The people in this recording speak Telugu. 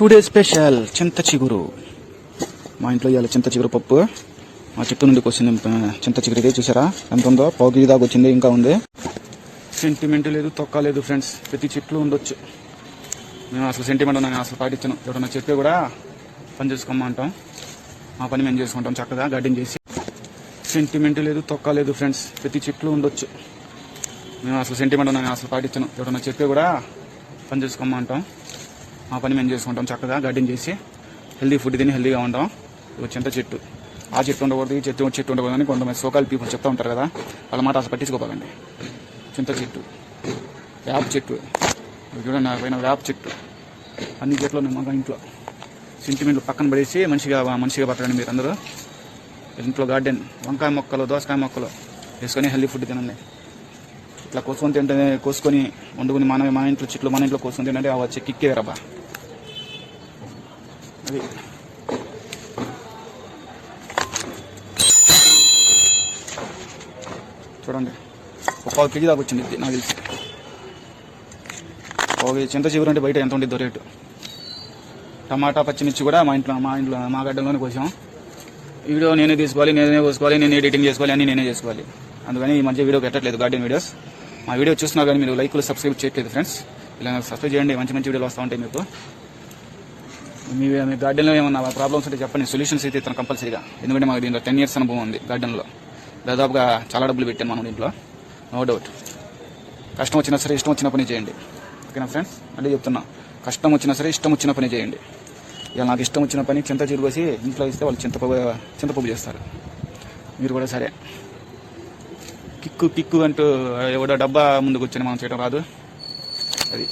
టుడే స్పెషల్ చింత చిగురు. మా ఇంట్లో ఇవాళ చింత చిగురు పప్పు. మా చెట్టు నుండి వచ్చింది చింత చిగురు ఇది చూసారా? ఎంత ఉందో? పావు కేజీ దాకా వచ్చింది ఇంకా ఉంది. సెంటిమెంట్ లేదు తొక్క లేదు ఫ్రెండ్స్ ప్రతి చెట్లు ఉండొచ్చు. మేము అసలు సెంటిమెంట్ ఉన్నాను అసలు పాటించను. ఎవరన్నా చెప్తే కూడా పని చేసుకోమంటాం మా పని మేము చేసుకుంటాం చక్కగా గార్డెన్ చేసి. సెంటిమెంట్ లేదు తొక్క లేదు ఫ్రెండ్స్ ప్రతి చెట్లు ఉండొచ్చు. మేము అసలు సెంటిమెంట్ ఉన్నాను అసలు పాటించను. ఎవరన్నా చెప్తే కూడా పని చేసుకోమంటాం మా పని మేము చేసుకుంటాం చక్కగా గార్డెన్ చేసి హెల్దీ ఫుడ్ తిని హెల్దీగా ఉంటాం. చింత చెట్టు. ఆ చెట్టు ఉండకూడదు ఈ చెట్టు చెట్టు ఉండకూడదు అని కొంతమంది సోకాల్ పీపుల్ చెప్తా ఉంటారు కదా వాళ్ళ మాట అసలు పట్టించుకోవాలండి చింత చెట్టు. వేప చెట్టు. చూడండి నాకు పైన వేప చెట్టు. అన్ని చెట్లు ఉన్నాయి మా ఇంట్లో. సెంటిమెంట్లు పక్కన పడేసి మంచిగా మంచిగా బతకండి మీరు అందరూ ఇంట్లో గార్డెన్ వంకాయ మొక్కలు దోసకాయ మొక్కలు వేసుకొని హెల్దీ ఫుడ్ తినండి. ఇట్లా కోసుకొని తింటే కోసుకొని వండుకుని మన మన ఇంట్లో చెట్లు మన ఇంట్లో కోసుకొని తినండి ఆ వచ్చే కిక్కే రబ్బా అది చూడండి. ఒక పావు కేజీ దాకా వచ్చింది నాకు తెలిసి. పావు కేజీ చింత చిగురు అంటే బయట ఎంత ఉండిద్దో రేటు. టమాటా పచ్చిమిర్చి కూడా మా ఇంట్లో మా ఇంట్లో మా గడ్డలోనే కోసాం. వీడియో నేనే తీసుకోవాలి నేనే కోసుకోవాలి నేను ఎడిటింగ్ చేసుకోవాలి అన్ని నేనే చేసుకోవాలి. అందుకని ఈ మధ్య వీడియో పెట్టట్లేదు గార్డెన్ వీడియోస్. మా వీడియో చూస్తున్నా కానీ మీరు లైక్లు సబ్స్క్రైబ్ చేయట్లేదు ఫ్రెండ్స్. ఇలా సబ్స్క్రైబ్ చేయండి మంచి మంచి వీడియోలు వస్తూ ఉంటాయి మీకు. మీ మీ గార్డెన్లో ఏమన్నా ప్రాబ్లమ్స్ ఉంటే చెప్పండి. సొల్యూషన్స్ అయితే ఇస్తాను కంపల్సరీగా ఎందుకంటే మాకు దీంట్లో టెన్ ఇయర్స్ అనుభవం ఉంది గార్డెన్లో దాదాపుగా చాలా డబ్బులు పెట్టాను మనం దీంట్లో. నో డౌట్ కష్టం వచ్చినా సరే ఇష్టం వచ్చిన పని చేయండి. ఓకేనా ఫ్రెండ్స్ అంటే చెప్తున్నా. కష్టం వచ్చినా సరే ఇష్టం వచ్చిన పని చేయండి. ఇలా నాకు ఇష్టం వచ్చిన పని చింత చిరుకోసి ఇంట్లో ఇస్తే వాళ్ళు చింతపప్పు చింతపప్పు చేస్తారు. మీరు కూడా సరే. కిక్కు కిక్కు అంటూ ఎవడో డబ్బా ముందుకు వచ్చి మనం చేయడం రాదు. అది.